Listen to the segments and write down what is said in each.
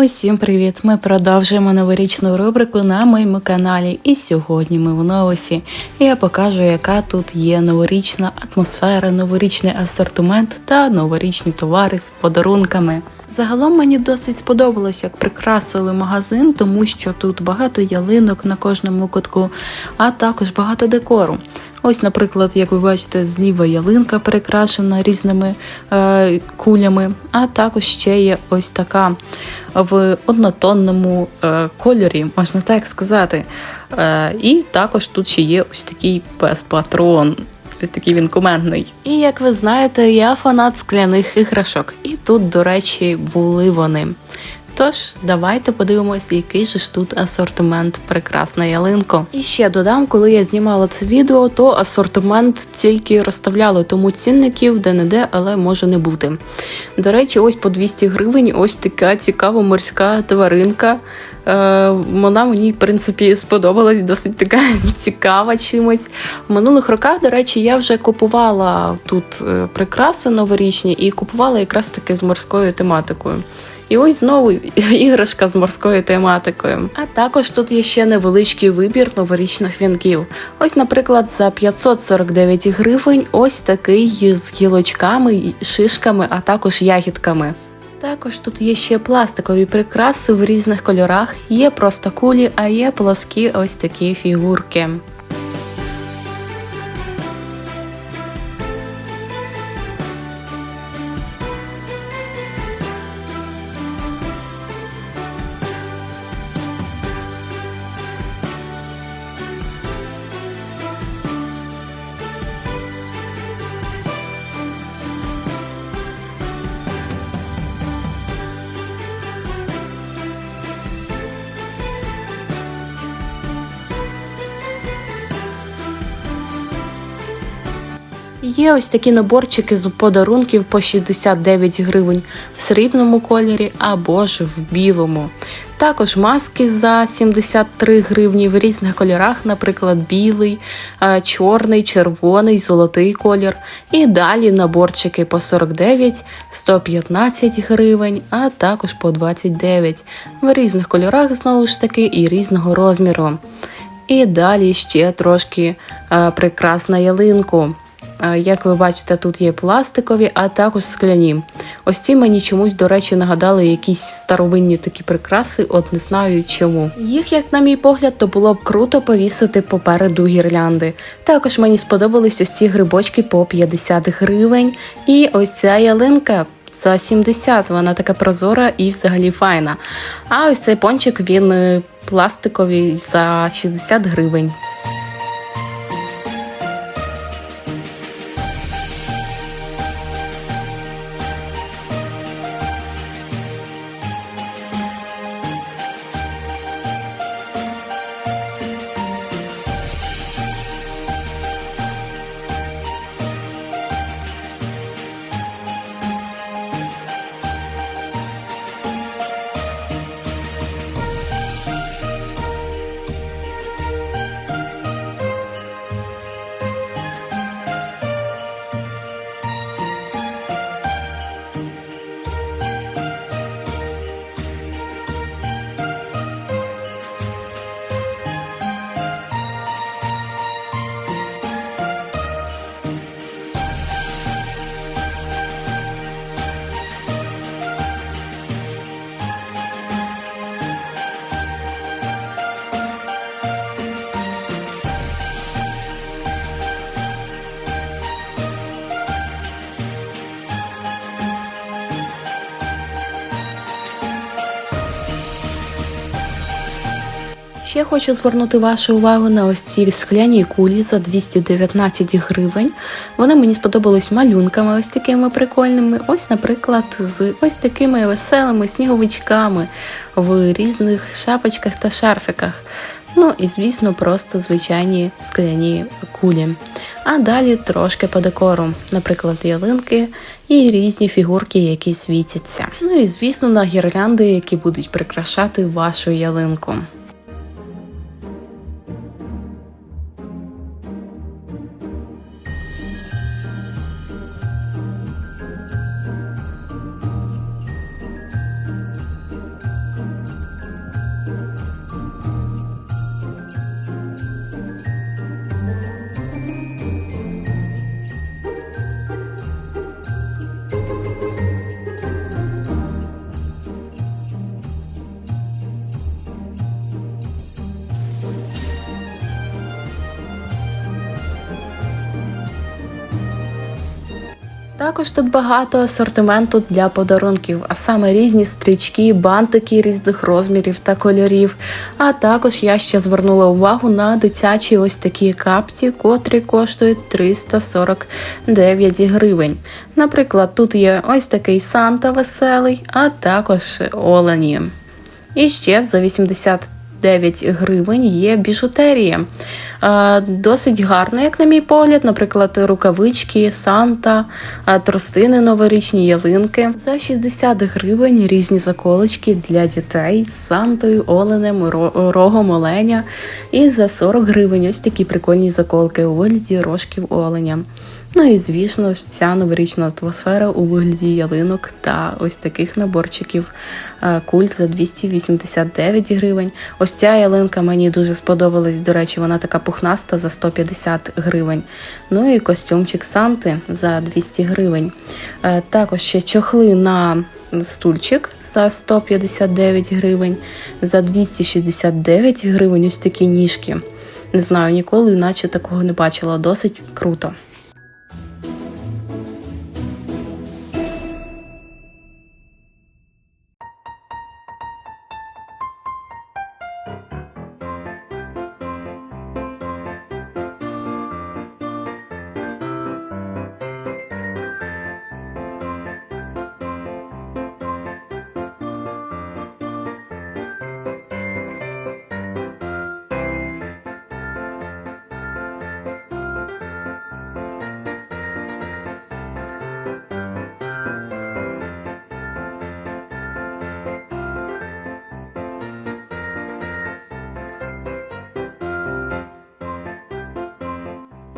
Усім привіт! Ми продовжуємо новорічну рубрику на моєму каналі. І сьогодні ми в новосі. Я покажу, яка тут є новорічна атмосфера, новорічний асортимент та новорічні товари з подарунками. Загалом мені досить сподобалось, як прикрасили магазин, тому що тут багато ялинок на кожному кутку, а також багато декору. Ось, наприклад, як ви бачите, зліва ялинка прикрашена різними е, кулями, а також ще є ось така в однотонному е, кольорі, можна так сказати. Е, і також тут ще є ось такий пес-патрон. Ось такий він кумедний. І як ви знаєте, я фанат скляних іграшок. І тут, до речі, були вони. Тож, давайте подивимось, який же ж тут асортимент прикрас на ялинку. І ще додам, коли я знімала це відео, то асортимент тільки розставляли, тому цінників де-не-де, але може не бути. До речі, ось по 200 гривень ось така цікава морська тваринка. Е, Вона мені, в принципі, сподобалась, досить така цікава чимось. В минулих роках, до речі, я вже купувала тут е, прикраси новорічні і купувала якраз таки з морською тематикою. І ось знову іграшка з морською тематикою. А також тут є ще невеличкий вибір новорічних вінків. Ось, наприклад, за 549 гривень ось такий з гілочками, шишками, а також ягідками. Також тут є ще пластикові прикраси в різних кольорах, є просто кулі, а є плоскі ось такі фігурки. Є ось такі наборчики з подарунків по 69 гривень в срібному кольорі або ж в білому. Також маски за 73 гривні в різних кольорах, наприклад, білий, е, чорний, червоний, золотий колір. І далі наборчики по 49, 115 гривень, а також по 29 в різних кольорах знову ж таки і різного розміру. І далі ще трошки е, прикрас на ялинку. Як ви бачите, тут є пластикові, а також скляні. Ось ці мені чомусь, до речі, нагадали якісь старовинні такі прикраси, от не знаю чому. Їх, як на мій погляд, то було б круто повісити попереду гірлянди. Також мені сподобались ось ці грибочки по 50 гривень. І ось ця ялинка. За 70, вона така прозора і взагалі файна. А ось цей пончик він е, пластиковий за 60 гривень. Ще хочу звернути вашу увагу на ось ці скляні кулі за 219 гривень. Вони мені сподобались малюнками, ось такими прикольними. Ось, наприклад, з ось такими веселими сніговичками в різних шапочках та шарфиках. Ну і, звісно, просто звичайні скляні кулі. А далі трошки по декору, наприклад, ялинки і різні фігурки, які світяться. Ну і звісно, на гірлянди, які будуть прикрашати вашу ялинку. Також тут багато асортименту для подарунків, а саме різні стрічки, бантики різних розмірів та кольорів. А також я ще звернула увагу на дитячі ось такі капці, котрі коштують 349 гривень. Наприклад, тут є ось такий Санта веселий, а також Олені. І ще за 80 9 гривень є біжутерія. Е, Досить гарно, як на мій погляд, наприклад, рукавички, санта, е, тростини новорічні, ялинки. За 60 гривень різні заколочки для дітей з сантою, оленем, рогом оленя. І за 40 гривень ось такі прикольні заколки у вигляді рожків оленя. Ну і звісно ж, ця новорічна атмосфера у вигляді ялинок та ось таких наборчиків е, куль за 289 гривень. Ось ця ялинка мені дуже сподобалась. До речі, вона така пухнаста за 150 гривень. Ну і костюмчик Санти за 200 гривень. Е, Також ще чохли на стульчик за 159 гривень, за 269 гривень ось такі ніжки. Не знаю, ніколи наче такого не бачила. Досить круто.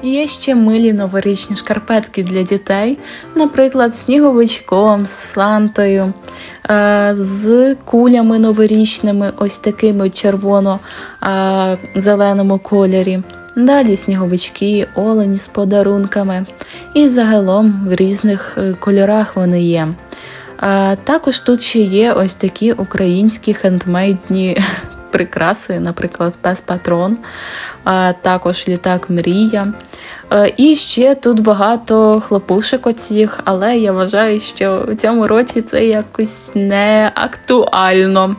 Є ще милі новорічні шкарпетки для дітей, наприклад, з сніговичком, з сантою, е, з кулями новорічними, ось такими червоно-зеленому кольорі. Далі сніговички, олені з подарунками. І загалом в різних е, кольорах вони є. Е, Також тут ще є ось такі українські хендмейдні прикраси, наприклад, пес патрон, також літак Мрія. Е, І ще тут багато хлопушок оцих, але я вважаю, що в цьому році це якось не актуально.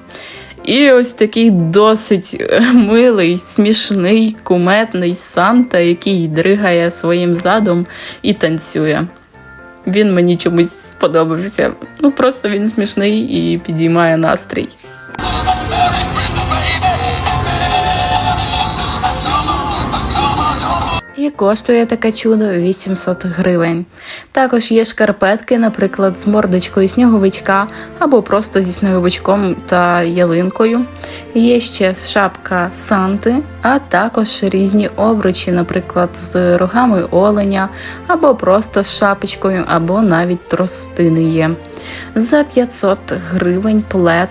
І ось такий досить е, милий, смішний, куметний Санта, який дригає своїм задом і танцює. Він мені чомусь сподобався. Ну просто він смішний і підіймає настрій. І коштує таке чудо 800 гривень. Також є шкарпетки, наприклад, з мордочкою сніговичка або просто зі сніговичком та ялинкою. Є ще шапка Санти, а також різні обручі, наприклад, з рогами оленя, або просто з шапочкою, або навіть тростини є. За 500 гривень плед.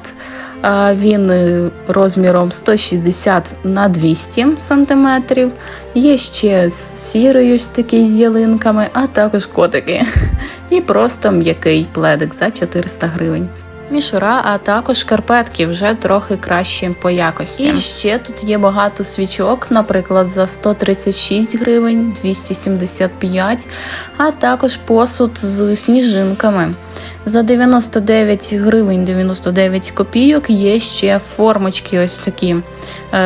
Він е, розміром 160 на 200 см. Є ще сірий ось такий з ялинками, а також котики. І просто м'який пледик за 400 гривень. Мішура, а також шкарпетки вже трохи краще по якості. І ще тут є багато свічок, наприклад, за 136 гривень, 275, а також посуд з сніжинками. За 99 гривень 99 копійок є ще формочки, ось такі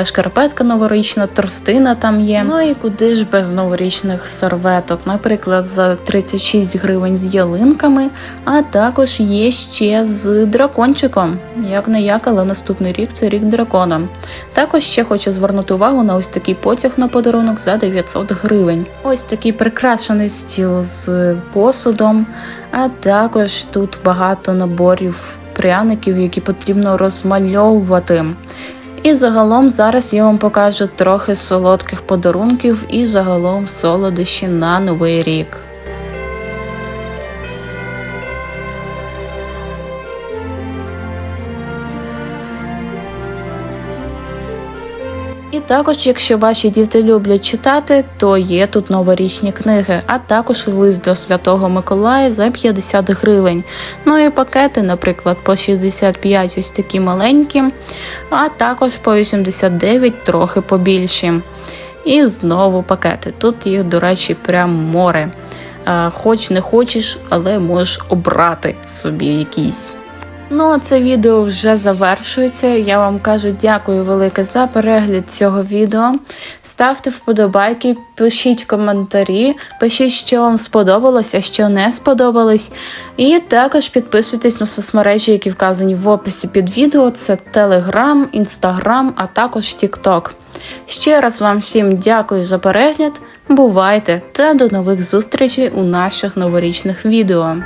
шкарпетка новорічна, тростина там є. Ну і куди ж без новорічних серветок? Наприклад, за 36 гривень з ялинками, а також є ще з дракончиком. Як не як, але наступний рік це рік дракона. Також ще хочу звернути увагу на ось такий потяг на подарунок за 900 гривень. Ось такий прикрашений стіл з посудом, а також тут багато наборів пряників, які потрібно розмальовувати. І загалом зараз я вам покажу трохи солодких подарунків і загалом солодощі на новий рік. Також, якщо ваші діти люблять читати, то є тут новорічні книги, а також лист до Святого Миколая за 50 гривень. Ну і пакети, наприклад, по 65 ось такі маленькі, а також по 89 трохи побільші. І знову пакети. Тут їх, до речі, прям море. хоч не хочеш, але можеш обрати собі якийсь. Ну, а це відео вже завершується. Я вам кажу дякую велике за перегляд цього відео. Ставте вподобайки, пишіть коментарі, пишіть, що вам сподобалось, а що не сподобалось. І також підписуйтесь на соцмережі, які вказані в описі під відео. Це Telegram, Instagram, а також TikTok. Ще раз вам всім дякую за перегляд. Бувайте та до нових зустрічей у наших новорічних відео.